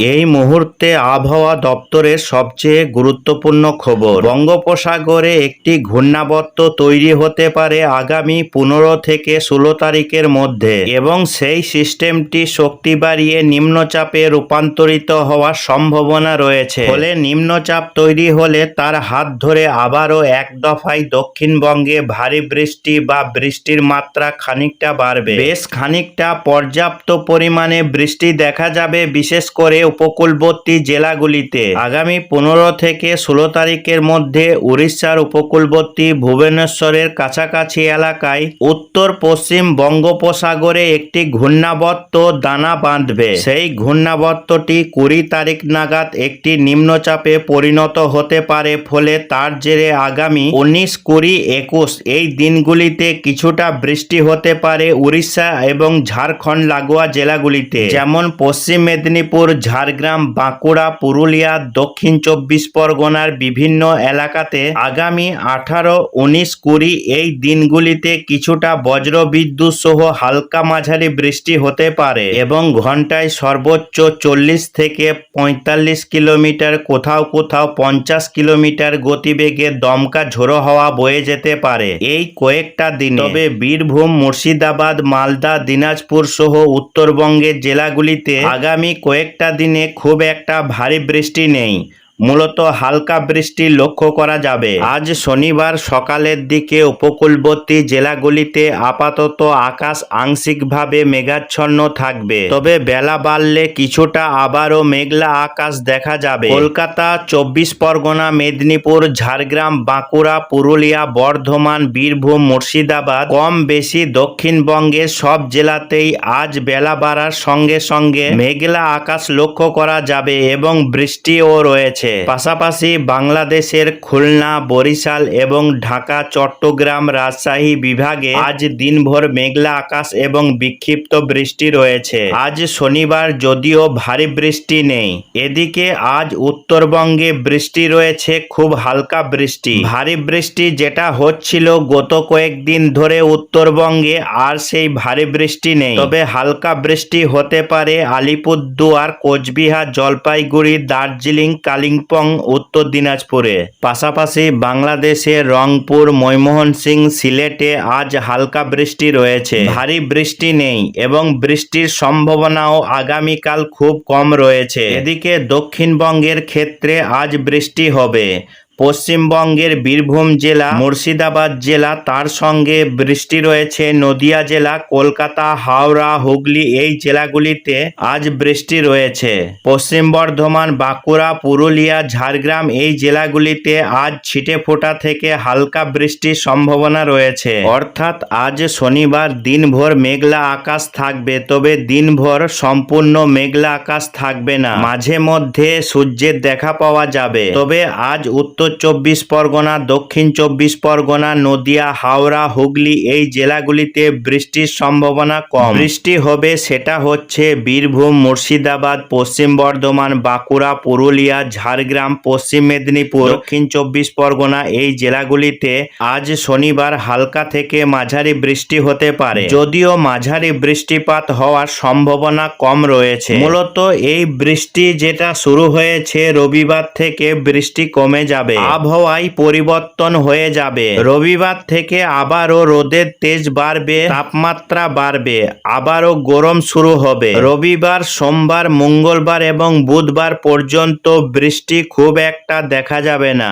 এই মুহূর্তে আবহাওয়া দপ্তরের সবচেয়ে গুরুত্বপূর্ণ খবর। বঙ্গোপসাগরে একটি ঘূর্ণাবর্ত তৈরি হতে পারে আগামী পনেরো থেকে ষোলো তারিখের মধ্যে এবং সেই সিস্টেমটি শক্তি বাড়িয়ে নিম্নচাপে রূপান্তরিত হওয়ার সম্ভাবনা রয়েছে। ফলে নিম্নচাপ তৈরি হলে তার হাত ধরে আবারও এক দফায় দক্ষিণবঙ্গে ভারী বৃষ্টি বা বৃষ্টির মাত্রা খানিকটা বাড়বে। বেশ খানিকটা পর্যাপ্ত পরিমাণে বৃষ্টি দেখা যাবে, বিশেষ করে উপকূলবর্তী জেলাগুলিতে। আগামী পনেরো থেকে ষোলো তারিখের মধ্যে উড়িষ্যার উপকূলবর্তী ভুবনেশ্বরের কাছাকাছি এলাকায় উত্তর পশ্চিম বঙ্গোপসাগরে একটি ঘূর্ণাবর্ত দানা বাঁধবে। সেই ঘূর্ণাবর্তটি কুড়ি তারিখ নাগাদ একটি নিম্নচাপে পরিণত হতে পারে, ফলে তার জেরে আগামী উনিশ কুড়ি একুশ এই দিনগুলিতে কিছুটা বৃষ্টি হতে পারে উড়িষ্যা এবং ঝাড়খণ্ড লাগোয়া জেলাগুলিতে, যেমন পশ্চিম মেদিনীপুর ঝাড়গ্রাম, বাঁকুড়া, পুরুলিয়া, দক্ষিণ চব্বিশ পরগনার বিভিন্ন এলাকাতে আগামী আঠারো, উনিশ, কুড়ি এই দিনগুলিতে কিছুটা বজ্রবিদ্যুৎ সহ হালকা মাঝারি বৃষ্টি হতে পারে এবং ঘন্টায় সর্বোচ্চ চল্লিশ থেকে পঁয়তাল্লিশ কিলোমিটার, কোথাও কোথাও পঞ্চাশ কিলোমিটার গতিবেগে দমকা ঝোড়ো হাওয়া বয়ে যেতে পারে এই কয়েকটা দিন। তবে বীরভূম, মুর্শিদাবাদ, মালদা, দিনাজপুর সহ উত্তরবঙ্গের জেলাগুলিতে আগামী কয়েকটা দিনে খুব একটা ভারী বৃষ্টি নেই। মূলত হালকা বৃষ্টি লক্ষ্য করা যাবে। আজ শনিবার সকালের দিকে উপকূলবর্তী জেলাগুলিতে আপাতত আকাশ আংশিকভাবে মেঘাচ্ছন্ন থাকবে। তবে বেলা বাড়লে কিছুটা আবারও মেঘলা আকাশ দেখা যাবে। কলকাতা, চব্বিশ পরগনা, মেদিনীপুর, ঝাড়গ্রাম, বাঁকুড়া, পুরুলিয়া, বর্ধমান, বীরভূম, মুর্শিদাবাদ, কম বেশি দক্ষিণবঙ্গের সব জেলাতেই আজ বেলা বাড়ার সঙ্গে সঙ্গে মেঘলা আকাশ লক্ষ্য করা যাবে এবং বৃষ্টিও রয়েছে। পাশাপাশি বাংলাদেশের খুলনা, বরিশাল এবং ঢাকা, চট্টগ্রাম রাজশাহী বিভাগে আজ দিনভর মেঘলা আকাশ এবং বিক্ষিপ্ত বৃষ্টি রয়েছে। আজ শনিবার যদিও ভারী বৃষ্টি নেই। এদিকে আজ উত্তরবঙ্গে বৃষ্টি রয়েছে, খুব হালকা বৃষ্টি। ভারী বৃষ্টি যেটা হচ্ছিল গত কয়েকদিন ধরে উত্তরবঙ্গে, আর সেই ভারী বৃষ্টি নেই। তবে হালকা বৃষ্টি হতে পারে আলিপুরদুয়ার, কোচবিহার, জলপাইগুড়ি, দার্জিলিং কালিম্পং উত্তর দিনাজপুরে। পাশাপাশি বাংলাদেশে রংপুর ময়মোহন সিং সিলেটে আজ হালকা বৃষ্টি রয়েছে। ভারী বৃষ্টি নেই এবং বৃষ্টির সম্ভাবনাও আগামীকাল খুব কম রয়েছে। এদিকে দক্ষিণবঙ্গের ক্ষেত্রে আজ বৃষ্টি হবে। পশ্চিমবঙ্গের বীরভূম জেলা, মুর্শিদাবাদ জেলা, তার সঙ্গে বৃষ্টি রয়েছে নদিয়া জেলা, কলকাতা, হাওড়া, হুগলি, এই জেলাগুলিতে আজ বৃষ্টি রয়েছে। পশ্চিম বর্ধমান, বাঁকুড়া, পুরুলিয়া, ঝাড়গ্রাম এই জেলাগুলিতে আজ ছিটে ফোঁটা থেকে হালকা বৃষ্টির সম্ভাবনা রয়েছে। অর্থাৎ আজ শনিবার দিনভর মেঘলা আকাশ থাকবে, তবে দিনভর সম্পূর্ণ মেঘলা আকাশ থাকবে না। মাঝে মধ্যে সূর্যের দেখা পাওয়া যাবে। তবে আজ উত্তর চব্বিশ পরগনা, দক্ষিণ চব্বিশ পরগনা, নদিয়া, হাওড়া, হুগলি এই জেলাগুলিতে বৃষ্টির সম্ভাবনা কম। বৃষ্টি হবে সেটা হচ্ছে বীরভূম, মুর্শিদাবাদ, পশ্চিম বর্ধমান, বাঁকুড়া, পুরুলিয়া, ঝাড়গ্রাম, পশ্চিম মেদিনীপুর। দক্ষিণ চব্বিশ পরগনা এই জেলাগুলিতে আজ শনিবার হালকা থেকে মাঝারি বৃষ্টি হতে পারে। যদিও মাঝারি বৃষ্টিপাত হওয়ার সম্ভাবনা কম রয়েছে। মূলত এই বৃষ্টি যেটা শুরু হয়েছে রবিবার থেকে বৃষ্টি কমে যাবে। আবহাওয়ায় পরিবর্তন হয়ে যাবে। রবিবার থেকে আবারও রোদের তেজ বাড়বে, তাপমাত্রা বাড়বে, আবারও গরম শুরু হবে। রবিবার, সোমবার, মঙ্গলবার এবং বুধবার পর্যন্ত বৃষ্টি খুব একটা দেখা যাবে না।